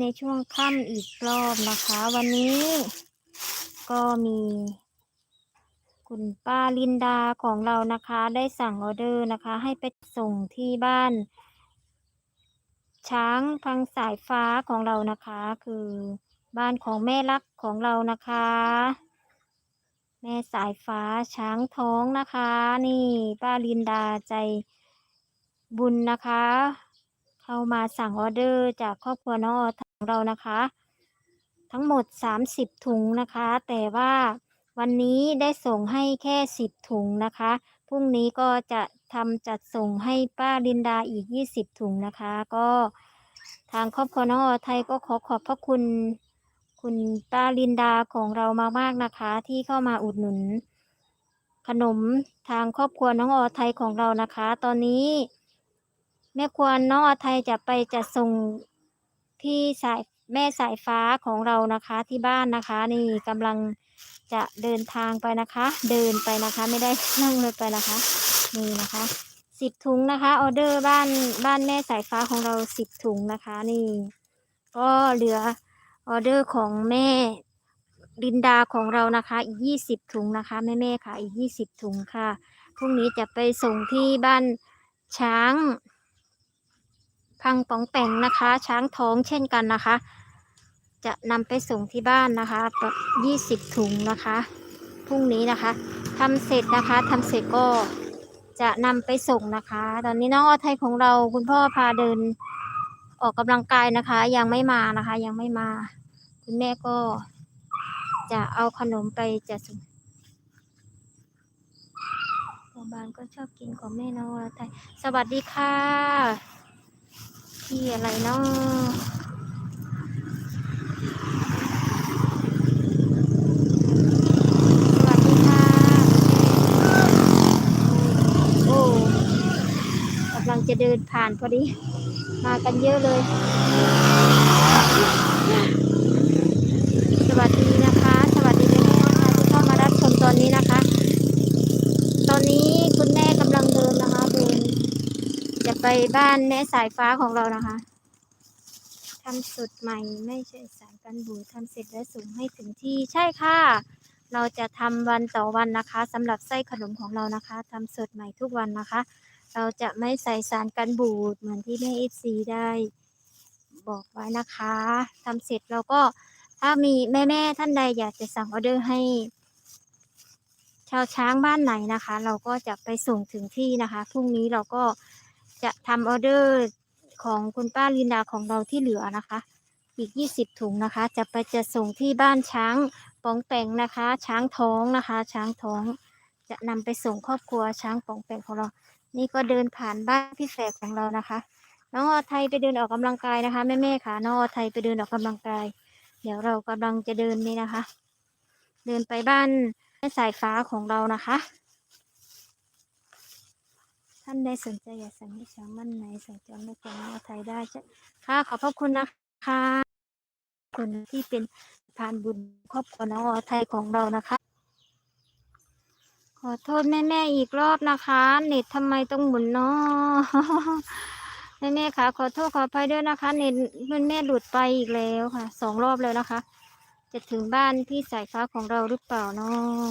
ในช่วงค่ำอีกรอบนะคะ วันนี้ก็มี คุณป้าลินดาของเรานะคะ ได้สั่งออเดอร์นะคะ ให้ไปส่งที่บ้าน ช้างพังสายฟ้าของเรานะคะ คือบ้านของแม่รักของเรานะคะ แม่สายฟ้าช้างท้องนะคะ นี่ป้าลินดาใจบุญนะคะ เข้ามาสั่งออเดอร์จากครอบครัวน้องอ ของเรานะคะ ทั้งหมด 30 ถุงนะคะ แต่ว่าวันนี้ได้ส่งให้แค่ 10 ถุงนะคะพรุ่งนี้ก็จะทำจัดส่งให้ป้าลินดาอีก 20 ถุงนะคะ ก็ทางครอบครัวน้องออไทยก็ขอขอบพระคุณคุณป้าลินดาของเรามากๆนะคะ ที่เข้ามาอุดหนุน ขนมทางครอบครัวน้องออไทยของเรานะคะ ตอนนี้แม่ควรน้องออไทยจะไปจัดส่ง ที่สายแม่สายฟ้าของเรานะคะที่บ้านนะคะ นี่กำลังจะเดินทางไปนะคะ เดินไปนะคะ ไม่ได้นั่งรถไปนะคะ นี่นะคะสิบถุงนะคะออเดอร์บ้านบ้านแม่สายฟ้าของเราสิบถุงนะคะ นี่ ก็เหลือออเดอร์ของแม่ลินดาของเรานะคะ อีกยี่สิบถุงนะคะแม่แม่ค่ะ อีกยี่สิบถุงค่ะพรุ่งนี้จะไปส่งที่บ้านช้าง พังป๋องแป่งนะคะ ช้างท้องเช่นกันนะคะ จะนำไปส่งที่บ้านนะคะกับยี่สิบถุงนะคะพรุ่งนี้นะคะทำเสร็จนะคะทำเสร็จก็จะนำไปส่งนะคะ ตอนนี้น้องอไทยของเราคุณพ่อพาเดินออกกำลังกายนะคะ ยังไม่มานะคะ ยังไม่มา คุณแม่ก็ จะเอาขนมไปจะส่งพ่อบานก็ชอบกินของแม่น้องอไทยสวัสดีค่ะ ที่อะไรเนาะสวัสดีค่ะโอ้กำลังจะเดินผ่านพอดี มากันเยอะเลย สวัสดีนะคะ สวัสดีแม่นะคะที่เข้ามารับชมตอนนี้นะคะ ตอนนี้คุณแม่กำลังเดินนะคะเดิน จะ ไปบ้านแม่สายฟ้าของเรานะคะทำสดใหม่ไม่ใช่สายกันบูดทำเสร็จแล้วส่งให้ถึงที่ใช่ค่ะ เราจะทำวันต่อวันนะคะสำหรับไส้ขนมของเรานะคะทำสดใหม่ทุกวันนะคะ เราจะไม่ใส่สารกันบูดเหมือนที่แม่เอฟซีได้บอกไว้นะคะทำเสร็จเราก็ถ้ามีแม่ๆท่านใดอยากจะสั่งออเดอร์ให้ ชาวช้างบ้านไหนนะคะ เราก็จะไปส่งถึงที่นะคะพรุ่งนี้เราก็ จะทำออเดอร์ของคุณป้าลินดาของเราที่เหลือนะคะ อีก 20 ถุงนะคะ จะไปจะส่งที่บ้านช้างปองแปงนะคะ ช้างท้องนะคะ ช้างท้อง จะนำไปส่งครอบครัวช้างปองแปงของเรา นี่ก็เดินผ่านบ้านพี่แฝกของเรานะคะน้องอไทยไปเดินออกกำลังกายนะคะแม่ๆค่ะน้องอไทยไปเดินออกกำลังกาย เดี๋ยวเรากำลังจะเดินนี่นะคะ เดินไปบ้านแม่สายฟ้าของเรานะคะ ท่านใดสนใจอยากสั่งให้ช้างบ้านไหนสั่งจองได้ของน้อไทยได้จ้ะค่ะขอบพระคุณนะคะคนที่เป็นทานบุญครอบครัวน้องอไทยของเรานะคะ ขอโทษแม่ๆอีกรอบนะคะ เน็ตทำไมต้องหมุนเนาะแม่ๆค่ะขอโทษขออภัยด้วยนะคะ เน็ตแม่หลุดไปอีกแล้วค่ะสองรอบแล้วนะคะ จะถึงบ้านพี่สายฟ้าของเราหรือเปล่าเนาะ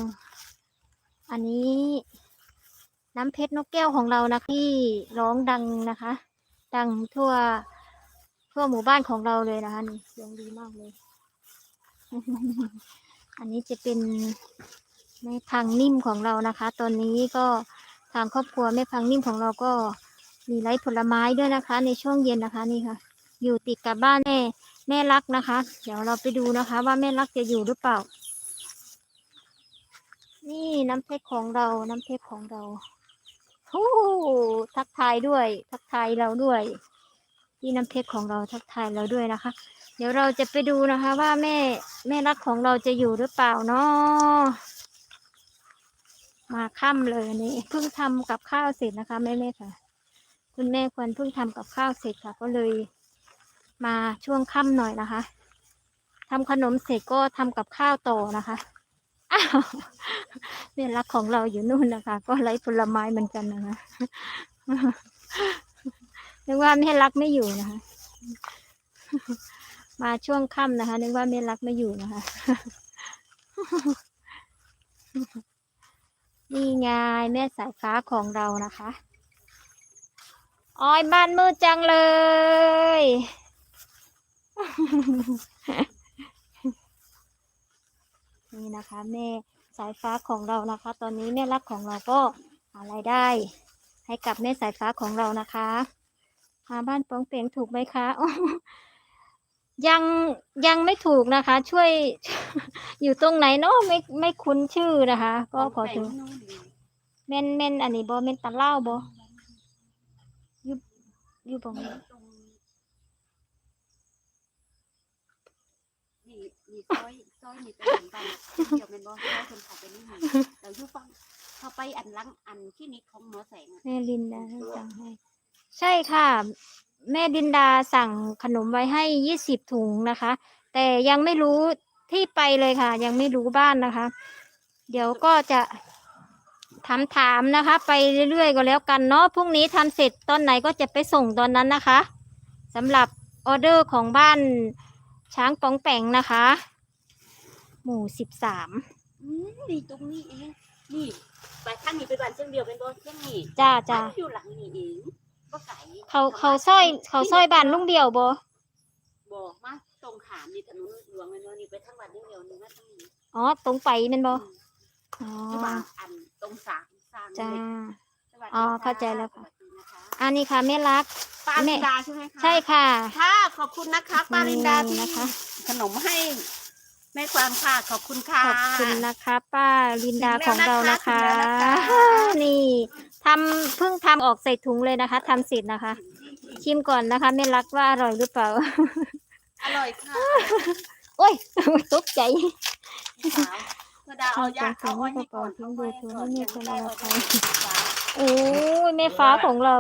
อันนี้ น้ำเพชรนกแก้วของเรานะที่ร้องดังนะคะ ดังทั่วทั่วหมู่บ้านของเราเลยนะคะนี่เสียงดีมากเลย อันนี้จะเป็นแม่พังนิ่มของเรานะคะ ตอนนี้ก็ทางครอบครัวแม่พังนิ่มของเราก็มีไร้ผลไม้ด้วยนะคะ ในช่วงเย็นนะคะนี่ค่ะ อยู่ติดกับบ้านแม่แม่รักนะคะ เดี๋ยวเราไปดูนะคะ ว่าแม่รักจะอยู่หรือเปล่า นี่น้ำเพชรของเราน้ำเพชรของเรา โอ้ทักทายด้วย ทักทายเราด้วยที่น้ำเพชรของเราทักทายเราด้วยนะคะ เดี๋ยวเราจะไปดูนะคะ ว่าแม่แม่รักของเราจะอยู่หรือเปล่าเนาะมาค่ำเลยนี่เพิ่งทำกับข้าวเสร็จนะคะแม่แม่ค่ะ คุณแม่ควรเพิ่งทำกับข้าวเสร็จค่ะ ก็เลย มาช่วงค่ำหน่อยนะคะทำขนมเสร็จก็ทำกับข้าวต่อนะคะ อ้าวแม่รักของเราอยู่นู่นนะคะ ก็ไร้ผลไม้เหมือนกันนะคะนึกว่าแม่รักไม่อยู่นะคะ มาช่วงค่ำนะคะ นึกว่าเมรักไม่อยู่นะคะ นี่ไงแม่สายฟ้าของเรานะคะอ้อยบ้านมืดจังเลย นี่นะคะแม่สายฟ้าของเรานะคะ ตอนนี้แม่รักของเราก็หารายได้ ให้กับแม่สายฟ้าของเรานะคะหาบ้านป้องเปียงถูกไหมคะอ๋อยังยังไม่ถูกนะคะ ช่วย อยู่ตรงไหนเนาะไม่ไม่คุ้นชื่อนะคะ ก็ขอถึงเม่นเม่นอันนี้บอเม่นตะเล่าบออยู่อยู่ตรงนี้นี่นี่ซอย ซอยนี่เป็นบ้านเดี๋ยวเป็นบ่ซอยคนเขาไปนี่นี่เราอยู่ฟังเขาไปอันหลังอันคลินิกของหมอแสงอะแม่ลินดาให้สั่งให้ ใช่ค่ะ แม่ดินดาสั่งขนมไว้ให้ยี่สิบถุงนะคะ แต่ยังไม่รู้ที่ไปเลยค่ะ ยังไม่รู้บ้านนะคะ เดี๋ยวก็จะถามถามๆนะคะ ไปเรื่อยๆก็แล้วกันเนาะพรุ่งนี้ทำเสร็จตอนไหนก็จะไปส่งตอนนั้นนะคะสำหรับออเดอร์ของบ้านช้างปองแปงนะคะ หมู่สิบสามอืมนี่ตรงนี้เองนี่ไปข้างนี้ไปบ้านเชียงเดียวเป็นบ่เชียงนี่จ้าจ้าบ้นอยู่หลังนี่เองบ่ไก่เขาเขาซอย เขาซอยบ้านลุงเดียวบ่บอกมาตรงขามนี่ถนนหลวงเลยเนาะนี่ไปทางบ้านเชียงเดียวนี่มาทางนี้อ๋อตรงไปแมันบ่อืมอ๋ออยู่บ้านอันตรงสามสร้างจ้าเล็กสวัสดีอ๋อค่ะเข้าใจแล้วค่ะสวัสดีนะคะอันนี้ค่ะแม่รักป้าแม่ลินดาใช่ไหมคะใช่ค่ะ ค่ะขอบคุณนะคะป้าลินดาที่นะคะขนมให้ แม่ความค่ะขอบคุณค่ะขอบคุณนะคะ ป้าลินดาถึของงแล้วเรานะคะนะคะถึงแล้วนะคะ นี่ทำเพิ่งทำออกใส่ถุงเลยนะคะทำเสร็จนะคะ ชิมก่อนนะคะแม่รักว่าอร่อยหรือเปล่า อร่อยค่ะ โอ้ยตกใจพี่สาวเธอดาเอายาเอาเอาไปไว้ให้ก่อนเอาเอาไปไว้เอาก่อนไปยังเอาไปได้เอาเอาไปไปโอ้ยแม่ฟ้าของเรา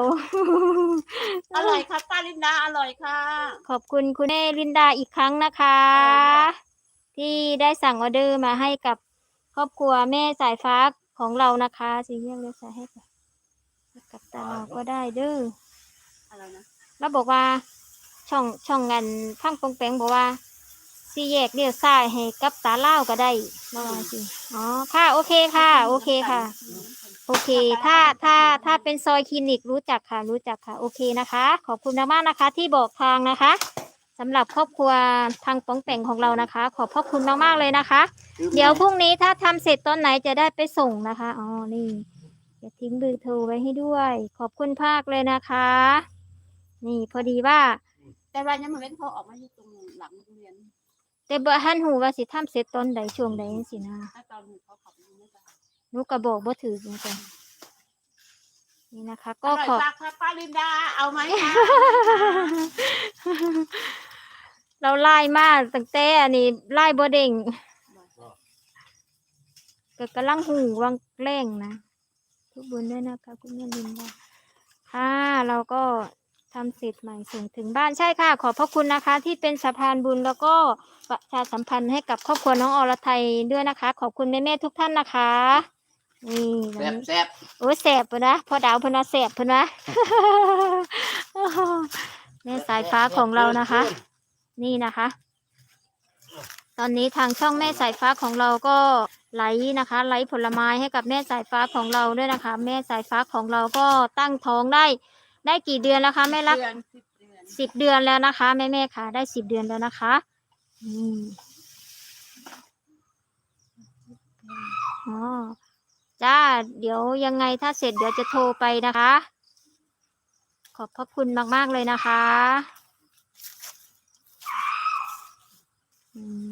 อร่อยค่ะป้าลินดาอร่อยค่ะ ขอบคุณคุณแม่ลินดาอีกครั้งนะคะ ที่ได้สั่งออเดอร์มาให้กับครอบครัวแม่สายฟ้าของเรานะคะสีเรียกเลยสายให้กับกับตาเราก็ได้เด้ออะไรนะแล้วบอกว่าช่องช่องเงินพังปงแปงบอกว่าสีแยกเลี้ยวซ้ายให้กับตาเล่าก็ได้มาว่าสิอ๋อค่ะโอเคค่ะ โอเคค่ะ โอเค ถ้าถ้าถ้าเป็นซอยคลินิกรู้จักค่ะ รู้จักค่ะ โอเคนะคะ ขอบคุณมากๆนะคะ ที่บอกทางนะคะ สำหรับครอบครัวทางปองแปงของเรานะคะ ขอบพระคุณมากๆเลยนะคะ เดี๋ยวพรุ่งนี้ถ้าทำเสร็จตอนไหนจะได้ไปส่งนะคะอ๋อนี่จะทิ้งเบอร์โทรไว้ให้ด้วย ขอบคุณภาคเลยนะคะ นี่พอดีว่า แต่ว่ายังไม่เว้นเขาออกมาอยู่ตรงหลังโรงเรียนแต่บ่ฮันหูว่าสิทำเสร็จตอนใดช่วงใดจังสินะถ้าตอนหนูเขาขับรถไม่ได้หนูก็บอกบ่ถือจริงๆ นี่นะคะ ก็อร่อยขอบมากค่ะป้าลินดาเอาไหมคะ เราไล่มากตั้งแต่อันนี้ไล่บ่เด้งก็กำลังหูวังแรงนะ ทุกบุญด้วยนะคะ คุณแม่ลินดาค่ะเราก็ทำเสร็จใหม่ส่งถึงบ้านใช่ค่ะ ขอบพระคุณนะคะ ที่เป็นสะพานบุญแล้วก็ประชาสัมพันธ์ให้กับครอบครัวน้องอรไทยด้วยนะคะ ขอบคุณแม่ๆทุกท่านนะคะ นี่วันแซ่บนี้แซ่บโอ้ยแสบปะนะพอดาวเพนว่าแสบเพนวะแม่สายฟ้าของเรานะคะ นี่นะคะ ตอนนี้ทางช่องแม่สายฟ้าของเราก็ไหลนะคะไหลผลไม้ให้กับแม่สายฟ้าของเราด้วยนะคะ แม่สายฟ้าของเราก็ตั้งท้องได้ได้กี่เดือนแล้วคะแม่รัก เดือนสิบเดือนสิบเดือนแล้วนะคะ แม่แม่ๆค่ะ ได้สิบเดือนแล้วนะคะอืมอ๋อ จ้า เดี๋ยวยังไงถ้าเสร็จเดี๋ยวจะโทรไปนะคะ ขอบพระคุณมาก ๆ เลยนะคะอืม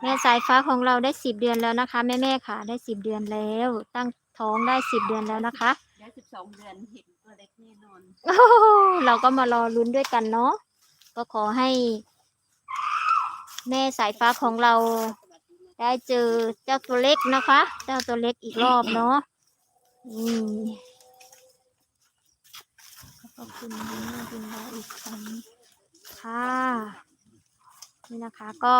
แม่สายฟ้าของเราได้สิบเดือนแล้วนะคะ แม่แม่ๆค่ะ ได้สิบเดือนแล้ว ตั้งท้องได้สิบเดือนแล้วนะคะเดี๋ยวสิบสองเดือนเห็นตัวเล็กแน่นอนโอ้โหเราก็มารอลุ้นด้วยกันเนาะก็ขอให้ แม่สายฟ้าของเรา ได้เจอเจ้าตัวเล็กนะคะ เจ้าตัวเล็กอีกรอบเนาะอืมขอบคุณแม่ดินดาอีกครั้งค่ะนี่นะคะก็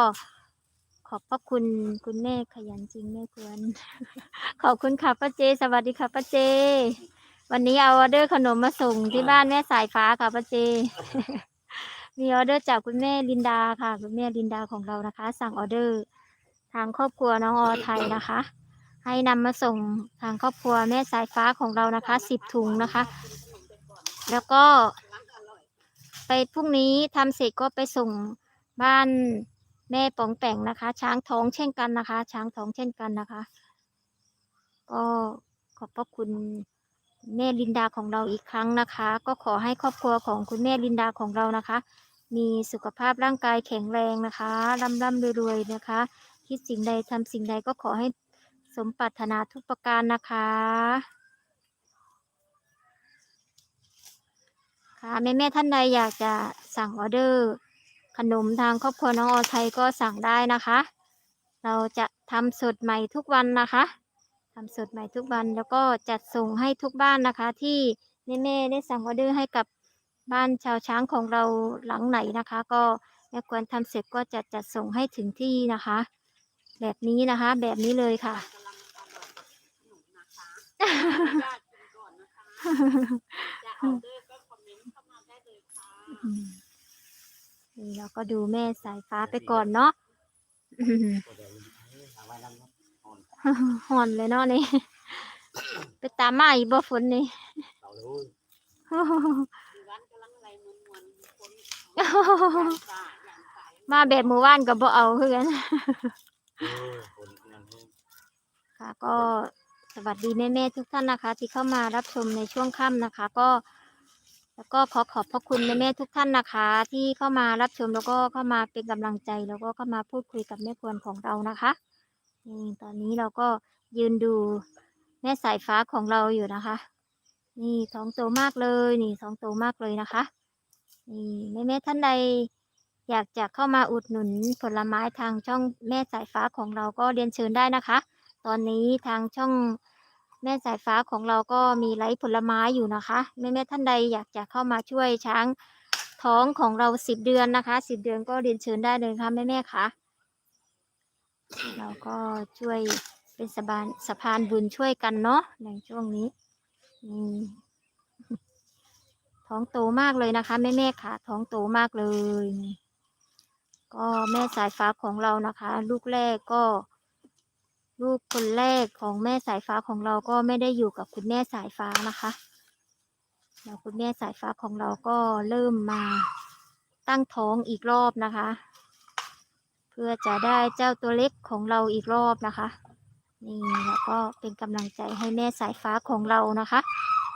ขอบพระคุณคุณแม่ขยันจริงแม่ควร ขอบคุณค่ะป้าเจ สวัสดีค่ะป้าเจ วันนี้เอาออเดอร์ขนมมาส่งที่บ้านแม่สายฟ้าค่ะป้าเจ มีออเดอร์จากคุณแม่ลินดาค่ะ คุณแม่ลินดาของเรานะคะ สั่งออเดอร์ ทางครอบครัวน้องอไทยนะคะ ให้นำมาส่งทางครอบครัวแม่สายฟ้าของเรานะคะสิบถุงนะคะ แล้วก็ ไปพรุ่งนี้ทำเสร็จก็ไปส่งบ้านแม่ป๋องแป่งนะคะ ช้างท้องเช่นกันนะคะ ช้างท้องเช่นกันนะคะ ก็ขอบพระคุณแม่ลินดาของเราอีกครั้งนะคะ ก็ขอให้ครอบครัวของคุณแม่ลินดาของเรานะคะ มีสุขภาพร่างกายแข็งแรงนะคะร่ำร่ำรวยๆนะคะ คิดสิ่งใดทำสิ่งใดก็ขอให้สมปรารถนาทุกประการนะคะ ค่ะแม่แม่ท่านใดอยากจะสั่งออเดอร์ ขนมทางครอบครัวน้องออไทยก็สั่งได้นะคะ เราจะทำสดใหม่ทุกวันนะคะทำสดใหม่ทุกวันแล้วก็จัดส่งให้ทุกบ้านนะคะ ที่แม่แม่ได้สั่งออเดอร์ให้กับบ้านชาวช้างของเราหลังไหนนะคะ ก็แม่ควรทำเสร็จก็จะจัดส่งให้ถึงที่นะคะ แบบนี้นะคะ แบบนี้เลยค่ะกำลังอร่อยหนูนะคะญาติกินก่อนนะคะจะออเดอร์ก็คอมเมนต์เข้ามาได้เลยค่ะอืมนี่เราก็ดูแม่สายฟ้าไปก่อนเนาะอืมห่อนเลยเนาะนี่ ไปตามมาอีกบ่ฝนนี่อยู่ร้านกำลังอะไรมวนๆคนอย่างป่าอย่างป่ามาแบบมือว่านก็บ่เอาคือกันค่ะก็สวัสดีแม่ๆทุกท่านนะคะ ที่เข้ามารับชมในช่วงค่ำนะคะ ก็ แล้วก็ขอขอบพระคุณแม่ๆทุกท่านนะคะ ที่เข้ามารับชมแล้วก็เข้ามาเป็นกำลังใจ แล้วก็เข้ามาพูดคุยกับแม่ควรของเรานะคะนี่ตอนนี้เราก็ยืนดูแม่สายฟ้าของเราอยู่นะคะ นี่ท้องโตมากเลย นี่ท้องโตมากเลยนะคะ นี่แม่แม่ๆท่านใด อยากจะเข้ามาอุดหนุนผลไม้ทางช่องแม่สายฟ้าของเราก็เรียนเชิญได้นะคะ ตอนนี้ทางช่องแม่สายฟ้าของเราก็มีไลฟ์ผลไม้อยู่นะคะ แม่แม่ท่านใดอยากจะเข้ามาช่วยช้างท้องของเราสิบเดือนนะคะสิบเดือนก็เรียนเชิญได้เลยค่ะแม่แม่ค่ะเราก็ช่วยเป็นสะพานสะพานบุญช่วยกันเนาะในช่วงนี้นี่ท้องโตมากเลยนะคะแม่แม่ค่ะ ท้องโตมากเลย ก็แม่สายฟ้าของเรานะคะ ลูกแรกก็ ลูกคนแรกของแม่สายฟ้าของเราก็ไม่ได้อยู่กับคุณแม่สายฟ้านะคะแล้วคุณแม่สายฟ้าของเราก็เริ่มมาตั้งท้องอีกรอบนะคะ เพื่อจะได้เจ้าตัวเล็กของเราอีกรอบนะคะ นี่แล้วก็เป็นกำลังใจให้แม่สายฟ้าของเรานะคะ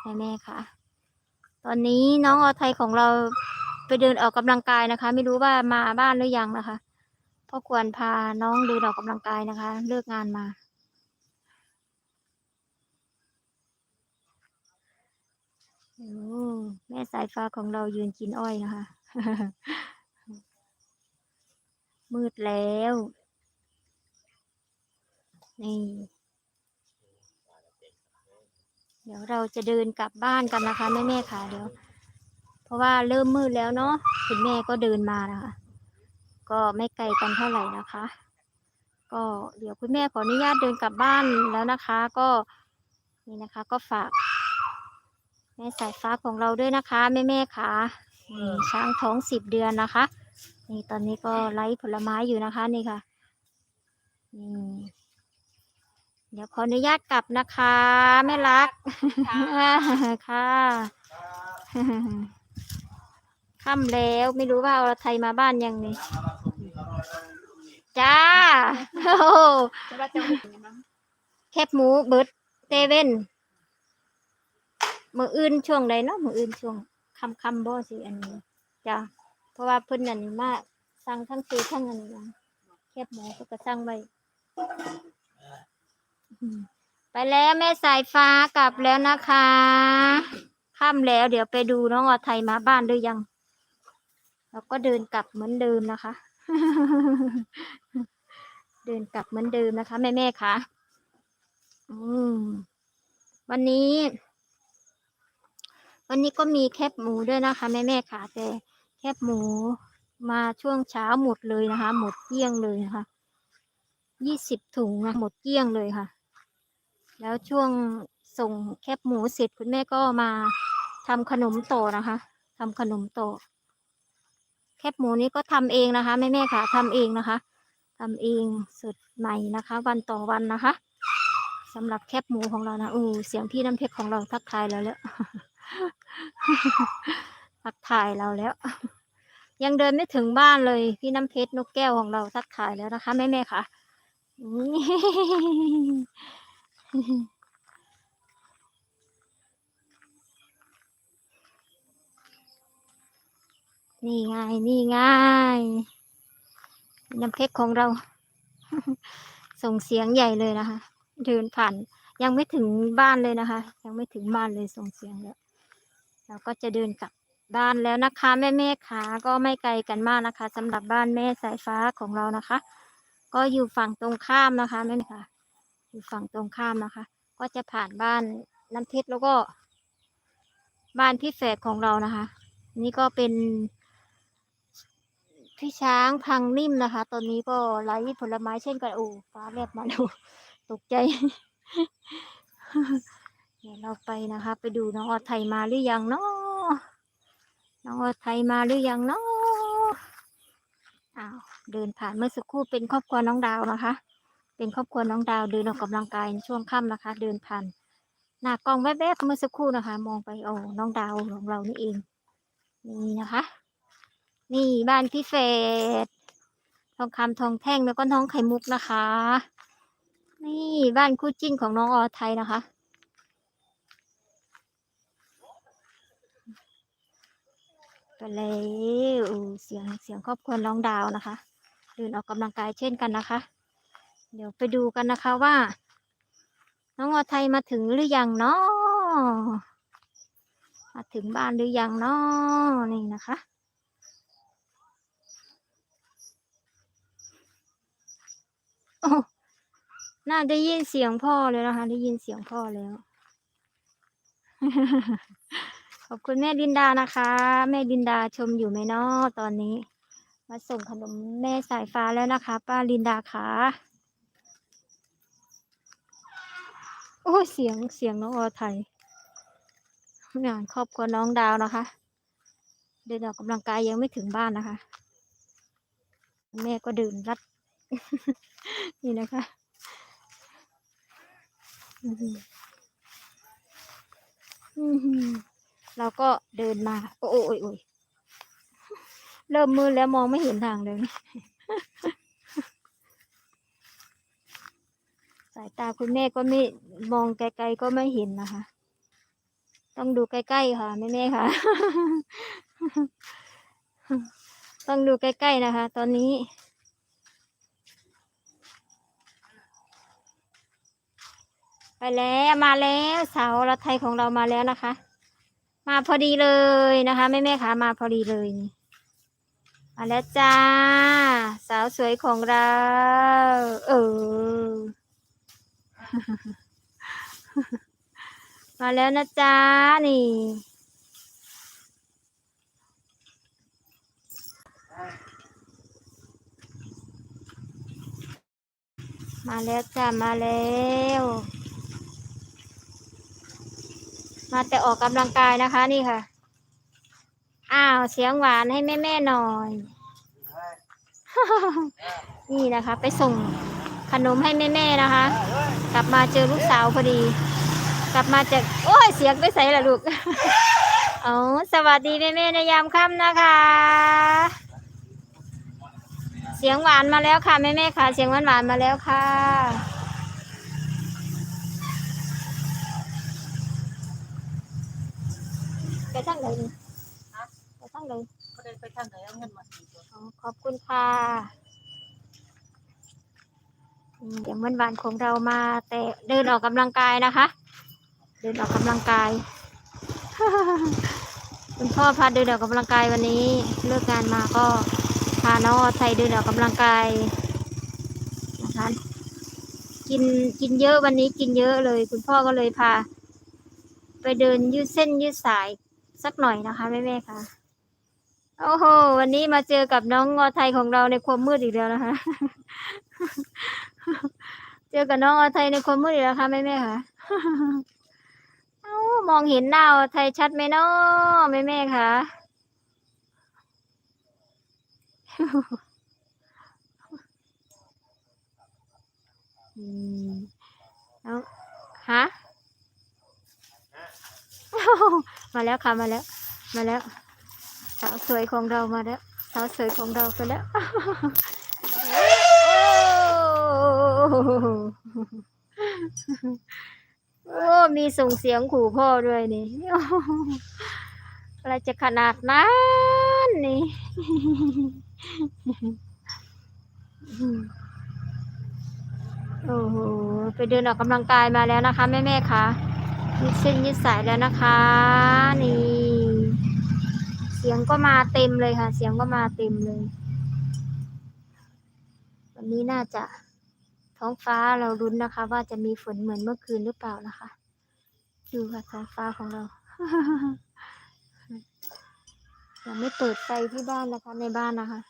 แม่แม่ค่ะ ตอนนี้น้องออไทยของเรา ไปเดินออกกำลังกายนะคะ ไม่รู้ว่ามาบ้านหรือยังนะคะพ่อควรพาน้องเดินออกกำลังกายนะคะ เลิกงานมาโอ้แม่สายฟ้าของเรายืนกินอ้อยนะคะ มืดแล้ว นี่ เดี๋ยวเราจะเดินกลับบ้านกันนะคะ แม่แม่ๆค่ะเดี๋ยว ราะว่าเริ่มมืดแล้วเนาะคุณแม่ก็เดินมานะคะ ก็ไม่ไกลกันเท่าไหร่นะคะ ก็เดี๋ยวคุณแม่ขออนุญาตเดินกลับบ้านแล้วนะคะ ก็นี่นะคะ ก็ฝากแม่สายฟ้าของเราด้วยนะคะแม่แม่ๆค่ะนี่ช้างท้องสิบเดือนนะคะ นี่ตอนนี้ก็ไล่ผลไม้อยู่นะคะนี่ค่ะนี่เดี๋ยวขออนุญาตกลับนะคะแม่รักค่ะ ค่ำแล้วไม่รู้ว่าเอาไทยมาบ้านยังนี่จ้าโอ้โหแคบหมูเบิร์ดเตเว่นมืออื่นช่วงใดเนาะมืออื่นช่วงคำคำบ่สิอันนี้จ้าเพราะว่าเพิ่นนั่นมาสั่งทั้งซื้อทั้งอันนี้นะแคบหมูเพิ่นก็สั่งไว้ไปแล้วแม่สายฟ้ากลับแล้วนะคะค่ำแล้วเดี๋ยวไปดูน้องออไทยมาบ้านหรือยัง แล้วก็เดินกลับเหมือนเดิมนะคะ เดินกลับเหมือนเดิมนะคะ แม่แม่คะอืมวันนี้ วันนี้ก็มีแคบหมูด้วยนะคะแม่แม่ค่ะแต่แคบหมูมาช่วงเช้าหมดเลยนะคะ หมดเกลี้ยงเลยนะคะยี่สิบถุงนะหมดเกลี้ยงเลยค่ะ แล้วช่วงส่งแคบหมูเสร็จคุณแม่ก็มาทำขนมโตอนะคะทำขนมโตอ บหมูนี้ก็ทำเองนะคะแม่แม่ๆค่ะทำเองนะคะทำเองสดใหม่นะคะ วันต่อวันนะคะสำหรับแคบหมูของเรานะโอ้เสียงพี่น้ำเพชรของเราทักทายเราแล้วทักทายเราแล้ว ยังเดินไม่ถึงบ้านเลยพี่น้ำเพชรนกแก้วของเราทักทายแล้วนะคะแม่แม่ๆค่ะ นี่ไงนี่ไงน้ำเพชรของเรา ส่งเสียงใหญ่เลยนะคะ เดินผ่าน ยังไม่ถึงบ้านเลยนะคะ ยังไม่ถึงบ้านเลยส่งเสียงแล้วเราก็จะเดินกลับบ้านแล้วนะคะ แม่แม่ขาก็ไม่ไกลกันมากนะคะสำหรับบ้านแม่สายฟ้าของเรานะคะ ก็อยู่ฝั่งตรงข้ามนะคะแม่ค่ะ อยู่ฝั่งตรงข้ามนะคะ ก็จะผ่านบ้านน้ำเพชรแล้วก็ บ้านพี่แฝดของเรานะคะ นี่ก็เป็น พี่ช้างพังนิ่มนะคะ ตอนนี้ก็ไร้ผลไม้เช่นกันโอ้ฟ้าแลบมาดูตกใจเดี๋ยวเราไปนะคะ ไปดูน้องอไทยมาหรือยังเนาะน้องอไทยมาหรือยังเนาะอ้าวเดินผ่านเมื่อสักครู่เป็นครอบครัวน้องดาวนะคะ เป็นครอบครัวน้องดาวเดินออกกำลังกายช่วงค่ำนะคะ เดินผ่านหน้ากล้องแวบๆเมื่อสักครู่นะคะ มองไปโอ้น้องดาวของเรานี่เองนี่นะคะ นี่บ้านพี่เฟดทองคำทองแท่งแล้วก็น้องไข่มุกนะคะ นี่บ้านคู่จิ้นของน้องออไทยนะคะ ไปเลยเสียงเสียงครอบครัวน้องดาวนะคะเดินออกกำลังกายเช่นกันนะคะ เดี๋ยวไปดูกันนะคะว่า น้องออไทยมาถึงหรือยังเนาะมาถึงบ้านหรือยังเนาะนี่นะคะ โอ้ น่าได้ยินเสียงพ่อเลยนะคะ ได้ยินเสียงพ่อแล้ว ขอบคุณแม่ดินดานะคะ แม่ดินดาชมอยู่ไหมนาะตอนนี้ มาส่งขนมแม่สายฟ้าแล้วนะคะ ป้าลินดาค่ะโอ้เสียงเสียงน้องอไทยงานครอบครัวน้องดาวนะคะ เดินออกกำลังกายยังไม่ถึงบ้านนะคะ แม่ก็เดินรัด นี่นะคะ เราก็เดินมา โอ้ยโอ้ยเริ่มมืดแล้วมองไม่เห็นทางเลย สายตาคุณแม่ก็ไม่มองไกลๆก็ไม่เห็นนะคะ ต้องดูใกล้ๆค่ะแม่แม่ค่ะ ต้องดูใกล้ๆนะคะ ตอนนี้ ไปแล้วมาแล้วสาวรัฐไทยของเรามาแล้วนะคะ มาพอดีเลยนะคะแม่แม่ค่ะมาพอดีเลยมาแล้วจ้า สาวสวยของเรา เออ มาแล้วนะจ๊ะนี่มาแล้วจ้ามาแล้ว มาแต่ออกกำลังกายนะคะนี่ค่ะ อ้าวเสียงหวานให้แม่แม่ๆหน่อย นี่นะคะ ไปส่งขนมให้แม่แม่ๆนะคะ กลับมาเจอลูกสาวพอดี กลับมาจากโอ้ยเสียงไปใส่ละลูกอ๋อสวัสดีแม่แม่ๆในยามค่ำนะคะ เสียงหวานมาแล้วค่ะแม่แม่ๆค่ะ เสียงหวานหวานๆมาแล้วค่ะ ไปทางไหนนี่ไปทางไหนก็เดินไปทางไหนเอาเงินมาสี่ตัวอ๋อขอบคุณค่ะอืมอย่างวันวานๆของเรามา แต่เดินออกกำลังกายนะคะ เดินออกกำลังกายคุณพ่อพาเดินออกกำลังกายวันนี้ เลิกงานมาก็พาน้องออไทยเดินออกกำลังกายนะคะกินกินเยอะวันนี้กินเยอะเลย คุณพ่อก็เลยพา ไปเดินยืดเส้นยืดสาย สักหน่อยนะคะแม่ๆค่ะ โอ้โห วันนี้มาเจอกับน้องออไทยของเราในความมืดอีกแล้วนะคะ เจอกับน้องออไทยในความมืดอีกแล้วค่ะแม่แม่ๆค่ะเอ้ามองเห็นหน้าไทยชัดไหมเนาะแม่แม่ๆค่ะอืมแล้วฮะ มาแล้วค่ะมาแล้ว มาแล้ว สาวสวยของเรามาแล้ว สาวสวยของเราไปแล้วโอ้มีส่งเสียงขู่พ่อด้วยนี่อะไรจะขนาดนั้นนี่โอ้โห ไปเดินออกกำลังกายมาแล้วนะคะ แม่แม่คะ ยืดเส้นยืดสายแล้วนะคะ นี่ เสียงก็มาเต็มเลยค่ะ เสียงก็มาเต็มเลย วันนี้น่าจะท้องฟ้าเรารุ้นนะคะ ว่าจะมีฝนเหมือนเมื่อคืนหรือเปล่านะคะ ดูค่ะท้องฟ้าของเรายังไม่เปิดไฟที่บ้านนะคะในบ้านนะคะ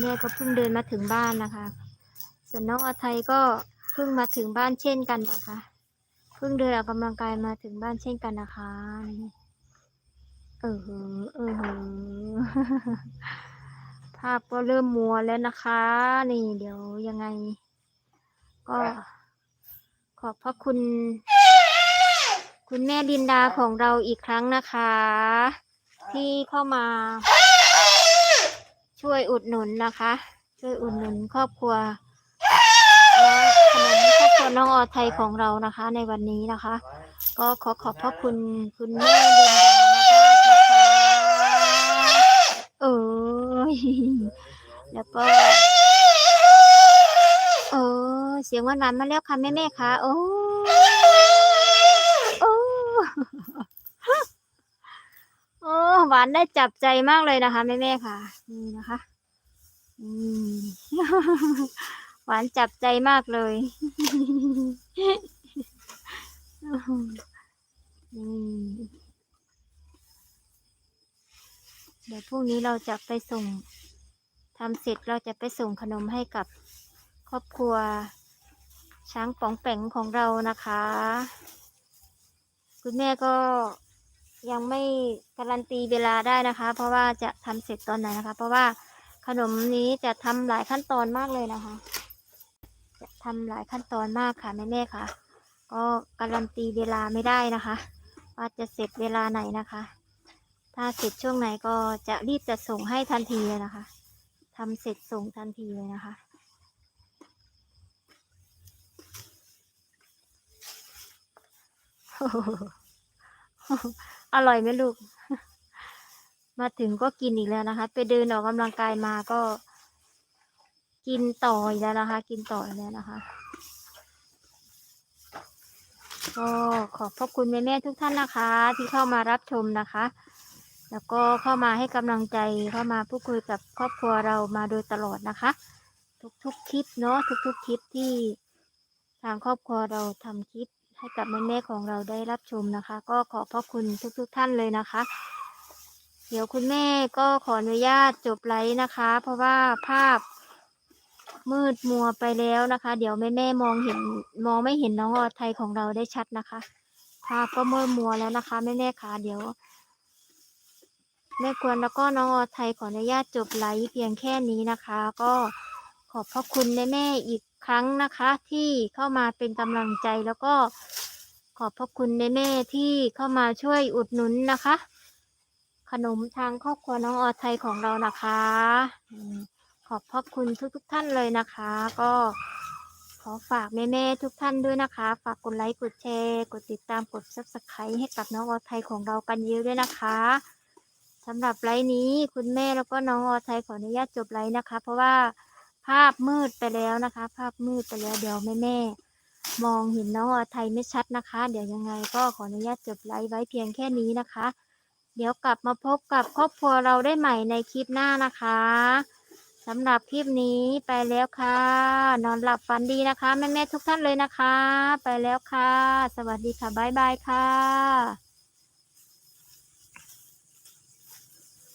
แม่ก็เพิ่งเดินมาถึงบ้านนะคะ ส่วนน้องอาไทยก็เพิ่งมาถึงบ้านเช่นกันนะคะ เพิ่งเดินออกกำลังกายมาถึงบ้านเช่นกันนะคะ เออเอเออภาพก็เริ่มมัวแล้วนะคะ นี่เดี๋ยวยังไง ก็ขอบพระคุณ คุณแม่ดินดาของเราอีกครั้งนะคะ ที่เข้ามา ช่วยอุดหนุนนะคะ ช่วยอุดหนุนครอบครัวน้องขนม ครอบครัวน้องออไทยของเรานะคะ ในวันนี้นะคะ ก็ขอขอบพระคุณคุณแม่ดินดามากๆนะคะเอ้ยแล้วก็เออเสียงหวานๆมาแล้วค่ะแม่แม่ค่ะโอ้โอ้โอ้หวานได้จับใจมากเลยนะคะแม่แม่ค่ะนี่นะคะอืม หวานจับใจมากเลยเดี๋ยวพรุ่งนี้เราจะไปส่งทำเสร็จเราจะไปส่งขนมให้กับครอบครัว ช้างป๋องแป๋งของเรานะคะ คุณแม่ก็ยังไม่การันตีเวลาได้นะคะ เพราะว่าจะทำเสร็จตอนไหนนะคะ เพราะว่าขนมนี้จะทำหลายขั้นตอนมากเลยนะคะ ทำหลายขั้นตอนมากค่ะแม่แม่ๆค่ะ ก็การันตีเวลาไม่ได้นะคะ ว่าจะเสร็จเวลาไหนนะคะ ถ้าเสร็จช่วงไหนก็จะรีบจะส่งให้ทันทีเลยนะคะทำเสร็จส่งทันทีเลยนะคะอร่อยไหมลูก มาถึงก็กินอีกแล้วนะคะ ไปเดินออกกำลังกายมาก็ กินต่ออีกแล้วนะคะ กินต่ออีกแล้วนะคะ ก็ขอบพระคุณแม่ๆทุกท่านนะคะ ที่เข้ามารับชมนะคะ แล้วก็เข้ามาให้กำลังใจเข้ามาพูดคุยกับครอบครัวเรามาโดยตลอดนะคะ ทุกๆคลิปเนาะทุกๆคลิปที่ทางครอบครัวเราทำคลิปให้กับแม่ๆของเราได้รับชมนะคะ ก็ขอบพระคุณทุกๆท่านเลยนะคะ เดี๋ยวคุณแม่ก็ขออนุญาตจบไลฟ์นะคะ เพราะว่าภาพ มืดมัวไปแล้วนะคะ เดี๋ยวแม่แม่มองเห็นมองไม่เห็นน้องออไทยของเราได้ชัดนะคะภาพก็มืดมัวแล้วนะคะแม่แม่ค่ะเดี๋ยวแม่ควรแล้วก็น้องออไทยขออนุญาตจบไลฟ์เพียงแค่นี้นะคะ ก็ขอบพระคุณแม่แม่อีกครั้งนะคะ ที่เข้ามาเป็นกำลังใจแล้วก็ขอบพระคุณแม่แม่ที่เข้ามาช่วยอุดหนุนนะคะ ขนมทางครอบครัวน้องออไทยของเรานะคะ ขอบพระคุณทุกๆทท่านเลยนะคะ ก็ขอฝากแม่ๆทุกท่านด้วยนะคะ ฝากกดไลค์กดแชร์ กดติดตามกด subscribe ให้กับน้องออไทยของเรากันเยอะด้วยนะคะสำหรับไลฟ์นี้คุณแม่แล้วก็น้องออไทยขออนุญาตจบไลฟ์นะคะ เพราะว่าภาพมืดไปแล้วนะคะ ภาพมืดไปแล้วเดี๋ยวแม่ๆมองเห็นน้องออไทยไม่ชัดนะคะ เดี๋ยวยังไงก็ขออนุญาตจบไลฟ์ไว้เพียงแค่นี้นะคะ เดี๋ยวกลับมาพบกับครอบครัวเราได้ใหม่ในคลิปหน้านะคะ สำหรับคลิปนี้ไปแล้วค่ะ นอนหลับฝันดีนะคะ แม่ ๆ ทุกท่านเลยนะคะ ไปแล้วค่ะ สวัสดีค่ะ บ๊ายบายค่ะ